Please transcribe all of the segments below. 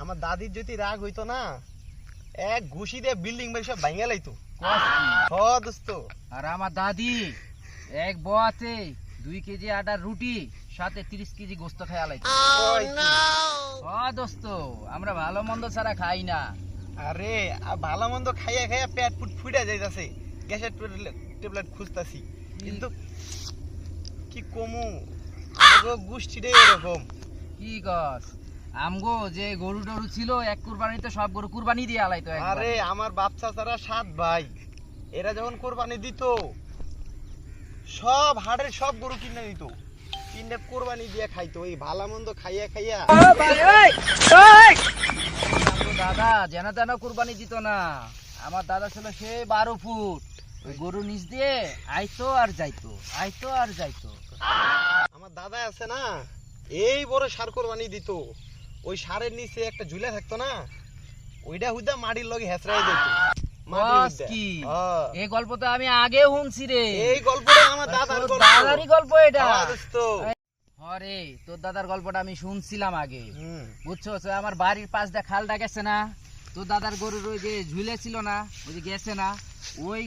আমার দাদির যদি রাগ হইতো না এক ঘুষি দিয়ে বিল্ডিং বাড়ি সব ভাঙে লাইতো। হ দোস্ত। আর আমার দাদি এক বয়াতে দুই কেজি আটার রুটি সাথে তিরিশ কেজি গোস্ত খেয়া লাইতো। কি? ও দোস্ত আমরা ভালো মন্দ ছাড়া খাই না। আরে ভালো মন্দ খাইয়া খাইয়া পেট ফুট ফুটে যাইতাছে। গ্যাসের ট্যাবলেট খুঁজতাছি। কিন্তু কি কমু? আমাগো গোষ্ঠীটা এরকম। কি কস আমগো যে গরু টরু ছিল এক কুরবানিতে সব গরু কুরবানি দিয়ে আলাইতো। আরে আমার সাত ভাই। এরা যখন কোরবানি দিত সব হাড়ের সব গরু কিনে দিত কিনে কোরবানি দিয়ে খাইতো এই ভালো মন্দ খাইয়া খাইয়া। দাদা যেন তেন কুরবানি দিত না। আমার দাদা ছিল সে বারো ফুট। ওই গরু নিচ দিয়ে আইতো আর যাইতো আইতো আর যাইতো। আমার দাদা আছে না এই বড় সার কোরবানি দিত। ওই সারের নিচে একটা ঝুলে থাকতো না? ওইটা হুদা মাটির লগে হেসরাই দিত। হ্যাঁ। এই গল্প তো আমি আগে শুনছি রে। এই গল্পটা আমার দাদার গল্প। দাদারই গল্প এটা। হ্যাঁ, হরে তোর দাদার গল্পটা আমি শুনছিলাম আগে। বুঝছ আমার বাড়ির পাশ দিয়ে খালটা গেছে না? তোর দাদার গরুর ওই যে ঝুলে ছিল না ওই যে গেছে না? ওই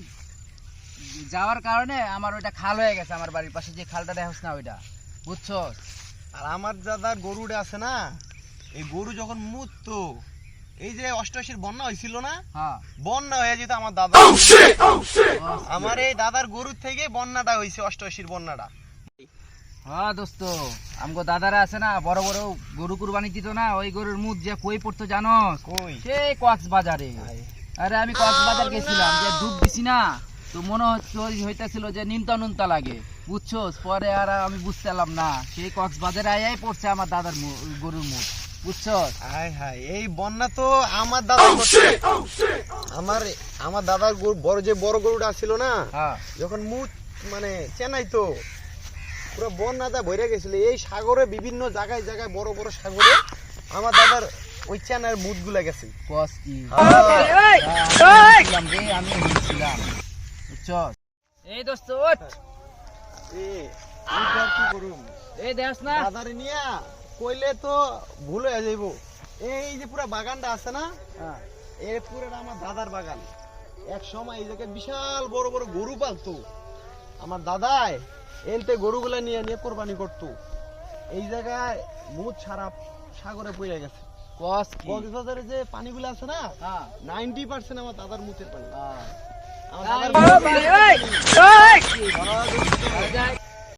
যাওয়ার কারণে আমার ওইটা খাল হয়ে গেছে আমার বাড়ির পাশে যে খালটা দেখছ না ওইটা। বুঝছ আর আমার দাদার গরুটা আছে না এই গরু যখন মুততো এই যে অষ্টআশির বন্যা হয়েছিল না হ্যাঁ। বন্যা হয়ে যেত আমার দাদা আমার এই দাদার গরুর থেকে বন্যাটা হয়েছে অষ্টআশির বন্যাটা। হ্যাঁ দোস্ত আমগো দাদারা আছে না বড় বড় গরু কুরবানি দিত না ওই গরুর মুখ যে কই পড়তো জানোস কই? সেই কক্সবাজারে। আরে আমি কক্সবাজার গেছিলাম যে ডুব দিছি না তো মনে হচ্ছে ওই হইতেছিল যে নিমতা নুনতা লাগে বুঝছ পরে আর আমি বুঝতে পারলাম না সেই কক্সবাজারে আয়াই পড়ছে আমার দাদার গরুর মুখ বুঝছ? হায় হায় এই বন্যা তো আমার দাদা আমার আমার দাদার বড় যে বড় গরুটা ছিল না হ্যাঁ। যখন মুখ মানে চেনাই তো পুরো বন্যাটা ভরে গেছিল। এই সাগরে বিভিন্ন জায়গায় জায়গায় বড় বড় সাগরে আমার দাদার ওই চেনার মুখগুলা গেছে। কস কি? হ্যাঁ। রে আমি শুনছিলাম বুঝছ? এই দোস্ত ওঠ এ, কি করুম? এই দেখ না। দাদারে নিয়া? কইলে তো ভুল হয়ে যাইব। এই যে পুরা বাগানটা আছে না হ্যাঁ। এর পুরোটা আমার দাদার বাগান। এক সময় এই জায়গায় বিশাল বড় বড় গরু পালতো। আমার দাদাই এনতে গরুগুলা নিয়ে নিয়ে কোরবানি করতো। এই জায়গায় মুখ ছাড়া সাগরে পড়ে গেছে। কক্সবাজারে যে পানিগুলো আছে না হ্যাঁ। নাইনটি পার্সেন্ট আমার দাদার মুখের পানি। হ্যাঁ। আমার দাদার